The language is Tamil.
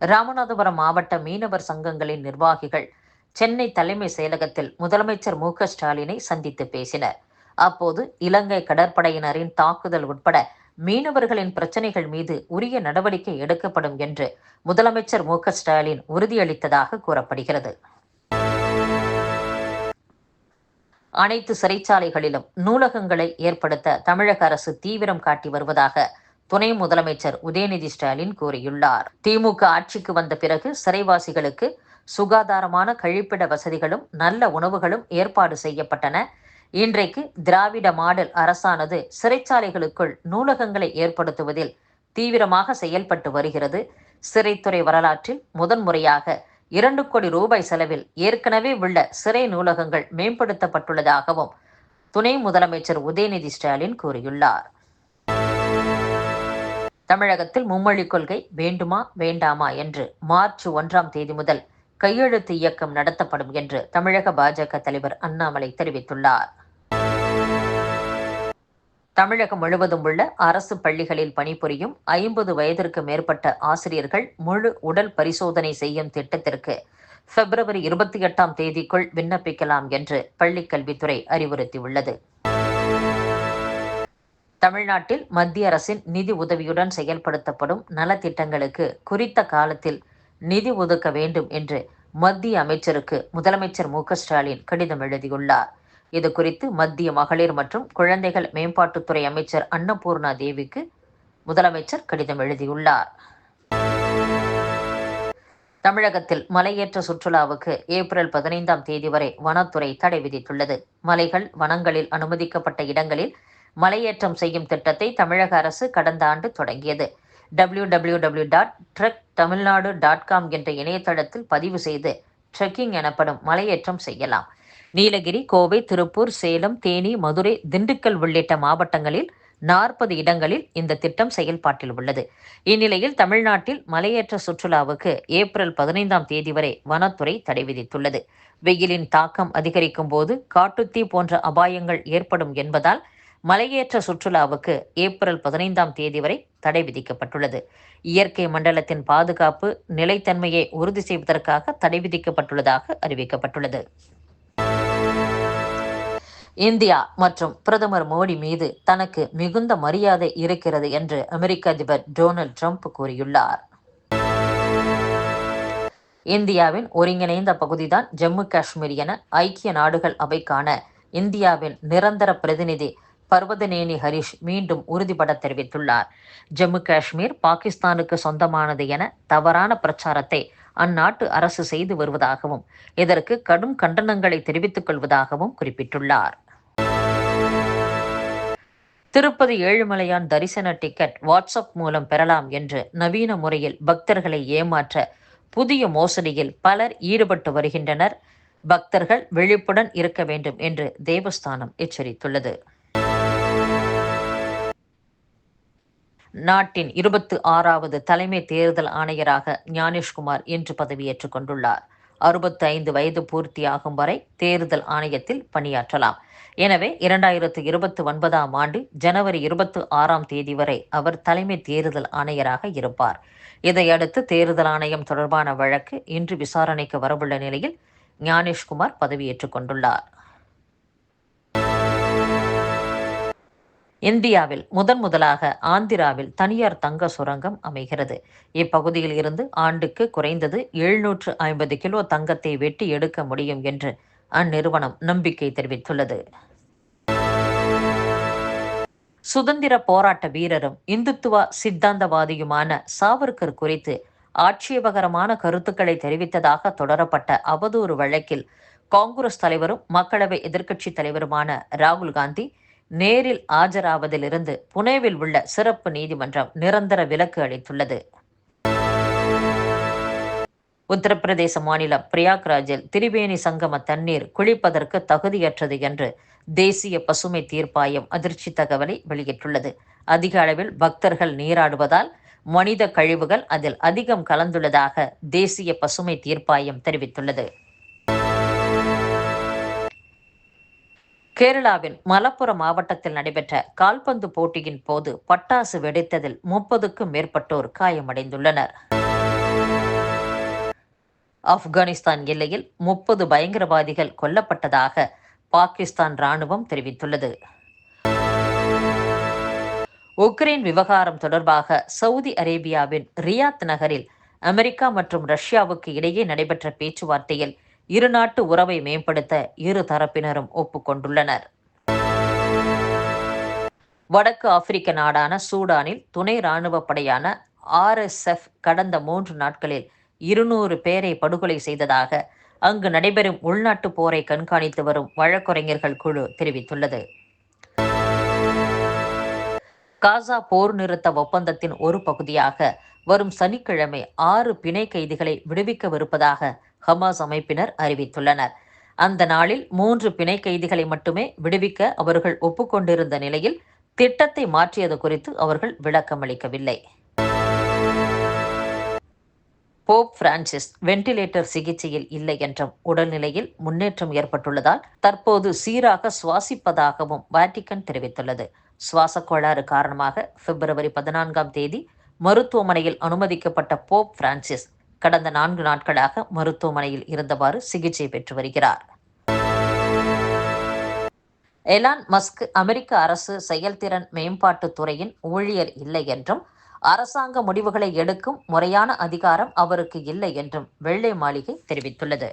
ராமநாதபுரம் மாவட்ட மீனவர் சங்கங்களின் நிர்வாகிகள் சென்னை தலைமை செயலகத்தில் முதலமைச்சர் மு ஸ்டாலினை சந்தித்து பேசினர். அப்போது இலங்கை கடற்படையினரின் தாக்குதல் உட்பட மீனவர்களின் பிரச்சனைகள் மீது உரிய நடவடிக்கை எடுக்கப்படும் என்று முதலமைச்சர் மு ஸ்டாலின் உறுதியளித்ததாக கூறப்படுகிறது. அனைத்து சிறைச்சாலைகளிலும் நூலகங்களை ஏற்படுத்த தமிழக அரசு தீவிரம் காட்டி வருவதாக துணை முதலமைச்சர் உதயநிதி ஸ்டாலின் கூறியுள்ளார். திமுக ஆட்சிக்கு வந்த பிறகு சிறைவாசிகளுக்கு சுகாதாரமான கழிப்பிட வசதிகளும் நல்ல உணவுகளும் ஏற்பாடு செய்யப்பட்டன. இன்றைக்கு திராவிட மாடல் அரசானது சிறைச்சாலைகளுக்குள் நூலகங்களை ஏற்படுத்துவதில் தீவிரமாக செயல்பட்டு வருகிறது. சிறைத்துறை வரலாற்றில் முதன்முறையாக இரண்டு கோடி ரூபாய் செலவில் ஏற்கனவே உள்ள சிறை நூலகங்கள் மேம்படுத்தப்பட்டுள்ளதாகவும் துணை முதலமைச்சர் உதயநிதி ஸ்டாலின் கூறியுள்ளார். தமிழகத்தில் மும்மொழி கொள்கை வேண்டுமா வேண்டாமா என்று மார்ச் ஒன்றாம் தேதி முதல் கையெழுத்து இயக்கம் நடத்தப்படும் என்று தமிழக பாஜக தலைவர் அண்ணாமலை தெரிவித்துள்ளார். தமிழகம் முழுவதும் உள்ள அரசு பள்ளிகளில் பணிபுரியும் ஐம்பது வயதிற்கு மேற்பட்ட ஆசிரியர்கள் முழு உடல் பரிசோதனை செய்யும் திட்டத்திற்கு பிப்ரவரி இருபத்தி எட்டாம் தேதிக்குள் விண்ணப்பிக்கலாம் என்று பள்ளிக்கல்வித்துறை அறிவுறுத்தியுள்ளது. தமிழ்நாட்டில் மத்திய அரசின் நிதி உதவியுடன் செயல்படுத்தப்படும் நலத்திட்டங்களுக்கு குறித்த காலத்தில் நிதி ஒதுக்க வேண்டும் என்று மத்திய அமைச்சருக்கு முதலமைச்சர் மு ஸ்டாலின் கடிதம் எழுதியுள்ளார். இது குறித்து மத்திய மகளிர் மற்றும் குழந்தைகள் மேம்பாட்டுத்துறை அமைச்சர் அன்னபூர்ணா தேவிக்கு முதலமைச்சர் கடிதம் எழுதியுள்ளார். தமிழகத்தில் மலையேற்ற சுற்றுலாவுக்கு ஏப்ரல் பதினைந்தாம் தேதி வரை வனத்துறை தடை விதித்துள்ளது. மலைகள் வனங்களில் அனுமதிக்கப்பட்ட இடங்களில் மலையேற்றம் செய்யும் திட்டத்தை தமிழக அரசு கடந்த ஆண்டு தொடங்கியது. W W W dot trek Tamil Nadu dot com என்ற இணையதளத்தில் பதிவு செய்து ட்ரெக்கிங் எனப்படும் மலையேற்றம் செய்யலாம். நீலகிரி கோவை திருப்பூர் சேலம் தேனி மதுரை திண்டுக்கல் உள்ளிட்ட மாவட்டங்களில் நாற்பது இடங்களில் இந்த திட்டம் செயல்பாட்டில் உள்ளது. இந்நிலையில் தமிழ்நாட்டில் மலையேற்ற சுற்றுலாவுக்கு ஏப்ரல் பதினைந்தாம் தேதி வரை வனத்துறை தடை விதித்துள்ளது. வெயிலின் தாக்கம் அதிகரிக்கும் போது காட்டுத்தீ போன்ற அபாயங்கள் ஏற்படும் என்பதால் மலையேற்ற சுற்றுலாவுக்கு ஏப்ரல் பதினைந்தாம் தேதி வரை தடை விதிக்கப்பட்டுள்ளது. இயற்கை மண்டலத்தின் பாதுகாப்பு நிலைத்தன்மையை உறுதி செய்வதற்காக தடை விதிக்கப்பட்டுள்ளதாக அறிவிக்கப்பட்டுள்ளது. இந்தியா மற்றும் பிரதமர் மோடி மீது தனக்கு மிகுந்த மரியாதை இருக்கிறது என்று அமெரிக்க அதிபர் டொனால்ட் ட்ரம்ப் கூறியுள்ளார். இந்தியாவின் ஒருங்கிணைந்த பகுதிதான் ஜம்மு காஷ்மீர் என ஐக்கிய நாடுகள் அவைக்கான இந்தியாவின் நிரந்தர பிரதிநிதி பர்வதநேனி ஹரிஷ் மீண்டும் உறுதிபட தெரிவித்துள்ளார். ஜம்மு காஷ்மீர் பாகிஸ்தானுக்கு சொந்தமானது என தவறான பிரச்சாரத்தை அந்நாட்டு அரசு செய்து வருவதாகவும் இதற்கு கடும் கண்டனங்களை தெரிவித்துக் கொள்வதாகவும் குறிப்பிட்டுள்ளார். திருப்பதி ஏழுமலையான் தரிசன டிக்கெட் வாட்ஸ்அப் மூலம் பெறலாம் என்று நவீன முறையில் பக்தர்களை ஏமாற்ற புதிய மோசடியில் பலர் ஈடுபட்டு வருகின்றனர். பக்தர்கள் விழிப்புடன் இருக்க வேண்டும் என்று தேவஸ்தானம் எச்சரித்துள்ளது. நாட்டின் இருபத்து ஆறாவது தலைமை தேர்தல் ஆணையராக ஞானேஷ்குமார் இன்று பதவியேற்றுக் கொண்டுள்ளார். அறுபத்தி ஐந்து வயது பூர்த்தியாகும் வரை தேர்தல் ஆணையத்தில் பணியாற்றலாம். எனவே இரண்டாயிரத்து இருபத்தி ஒன்பதாம் ஆண்டு ஜனவரி இருபத்தி ஆறாம் தேதி வரை அவர் தலைமை தேர்தல் ஆணையராக இருப்பார். இதையடுத்து தேர்தல் ஆணையம் தொடர்பான வழக்கு இன்று விசாரணைக்கு வரவுள்ள நிலையில் ஞானேஷ்குமார் பதவியேற்றுக் கொண்டுள்ளார். இந்தியாவில் முதன் முதலாக ஆந்திராவில் தனியார் தங்க சுரங்கம் அமைகிறது. இப்பகுதியில் இருந்து ஆண்டுக்கு குறைந்தது எழுநூற்று ஐம்பது கிலோ தங்கத்தை வெட்டி எடுக்க முடியும் என்று அந்நிறுவனம் நம்பிக்கை தெரிவித்துள்ளது. சுதந்திர போராட்ட வீரரும் இந்துத்துவ சித்தாந்தவாதியுமான சாவர்கர் குறித்து ஆட்சேபகரமான கருத்துக்களை தெரிவித்ததாக தொடரப்பட்ட அவதூறு வழக்கில் காங்கிரஸ் தலைவரும் மக்களவை எதிர்க்கட்சித் தலைவருமான ராகுல் காந்தி நேரில் ஆஜராவதிலிருந்து புனேவில் உள்ள சிறப்பு நீதிமன்றம் நிரந்தர விலக்கு அளித்துள்ளது. உத்தரப்பிரதேச மாநிலம் பிரியாக்ராஜில் திரிவேணி சங்கம தண்ணீர் குளிப்பதற்கு தகுதியற்றது என்று தேசிய பசுமை தீர்ப்பாயம் அதிர்ச்சி தகவலை வெளியிட்டுள்ளது. அதிக அளவில் பக்தர்கள் நீராடுவதால் மனித கழிவுகள் அதில் அதிகம் கலந்துள்ளதாக தேசிய பசுமை தீர்ப்பாயம் தெரிவித்துள்ளது. கேரளாவின் மலப்புரம் மாவட்டத்தில் நடைபெற்ற கால்பந்து போட்டியின் போது பட்டாசு வெடித்ததில் முப்பதுக்கும் மேற்பட்டோர் காயமடைந்துள்ளனர். ஆப்கானிஸ்தான் எல்லையில் முப்பது பயங்கரவாதிகள் கொல்லப்பட்டதாக பாகிஸ்தான் ராணுவம் தெரிவித்துள்ளது. உக்ரைன் விவகாரம் தொடர்பாக சவுதி அரேபியாவின் ரியாத் நகரில் அமெரிக்கா மற்றும் ரஷ்யாவுக்கு இடையே நடைபெற்ற பேச்சுவார்த்தையில் இருநாட்டு உறவை மேம்படுத்த இரு தரப்பினரும் ஒப்புக்கொண்டுள்ளனர். வடக்கு ஆப்பிரிக்க நாடான சூடானில் துணை இராணுவ படையான ஆர்எஸ்எஃப் கடந்த மூன்று நாட்களில் இருநூறு பேரை படுகொலை செய்ததாக அங்கு நடைபெறும் உள்நாட்டு போரை கண்காணித்து வரும் வழக்குரைஞர்கள் குழு தெரிவித்துள்ளது. காசா போர் நிறுத்த ஒப்பந்தத்தின் ஒரு பகுதியாக வரும் சனிக்கிழமை ஆறு பிணை கைதிகளை விடுவிக்கவிருப்பதாக ஹமாஸ் அமைப்பினர் அறிவித்துள்ளனர். அந்த நாளில் மூன்று பிணை கைதிகளை மட்டுமே விடுவிக்க அவர்கள் ஒப்புக்கொண்டிருந்த நிலையில் திட்டத்தை மாற்றியது குறித்து அவர்கள் விளக்கமளிக்கவில்லை போப் பிரான்சிஸ் வெண்டிலேட்டர் சிகிச்சையில் இல்லை என்றும் உடல்நிலையில் முன்னேற்றம் ஏற்பட்டுள்ளதால் தற்போது சீராக சுவாசிப்பதாகவும் வாட்டிக்கன் தெரிவித்துள்ளது. சுவாச கோளாறு காரணமாக பிப்ரவரி பதினான்காம் தேதி மருத்துவமனையில் அனுமதிக்கப்பட்ட போப் பிரான்சிஸ் கடந்த நான்கு நாட்களாக மருத்துவமனையில் இருந்தவாறு சிகிச்சை பெற்று வருகிறார். எலான் மஸ்க் அமெரிக்க அரசு செயல்திறன் மேம்பாட்டுத் துறையின் ஊழியர் இல்லை என்றும் அரசாங்க முடிவுகளை எடுக்கும் முறையான அதிகாரம் அவருக்கு இல்லை என்றும் வெள்ளை மாளிகை தெரிவித்துள்ளது.